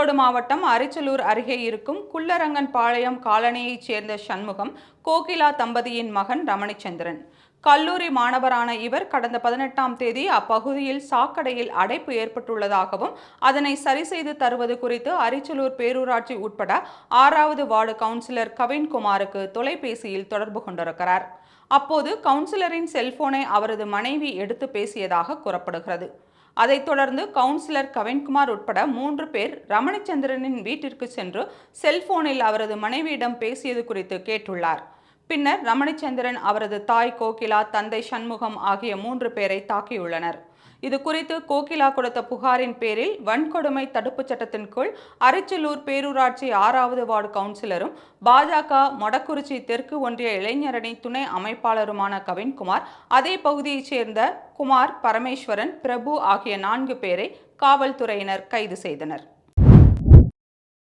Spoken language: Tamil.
ஈரோடு மாவட்டம் அரிச்சலூர் அருகே இருக்கும் குள்ளரங்கன் பாளையம் காலனியைச் சேர்ந்த சண்முகம் கோகிலா தம்பதியின் மகன் ரமணிச்சந்திரன். கல்லூரி மாணவரான இவர் கடந்த பதினெட்டாம் தேதி அப்பகுதியில் சாக்கடையில் அடைப்பு ஏற்பட்டுள்ளதாகவும் அதனை சரி செய்து தருவது குறித்து அரிச்சலூர் பேரூராட்சி உட்பட ஆறாவது வார்டு கவுன்சிலர் கவின்குமாருக்கு தொலைபேசியில் தொடர்பு கொண்டிருக்கிறார். அப்போது கவுன்சிலரின் செல்போனை அவரது மனைவி எடுத்து பேசியதாக கூறப்படுகிறது. அதைத் தொடர்ந்து கவுன்சிலர் கவின்குமார் உட்பட மூன்று பேர் ரமணிச்சந்திரனின் வீட்டிற்கு சென்று செல்போனில் அவரது மனைவியிடம் பேசியது குறித்து கேட்டுள்ளார். பின்னர் ரமணிச்சந்திரன் அவரது தாய் கோகிலா தந்தை சண்முகம் ஆகிய மூன்று பேரை தாக்கியுள்ளனர். இது குறித்து கோகிலா கொடுத்த புகாரின் பேரில் வன்கொடுமை தடுப்புச் சட்டத்தின் கீழ் அரிச்சலூர் பேரூராட்சி ஆறாவது வார்டு கவுன்சிலரும் பாஜக மொடக்குறிச்சி தெற்கு ஒன்றிய இளைஞரணி துணை அமைப்பாளருமான கவின்குமார் அதே பகுதியைச் சேர்ந்த குமார் பரமேஸ்வரன் பிரபு ஆகிய நான்கு பேரை காவல்துறையினர் கைது செய்தனர்.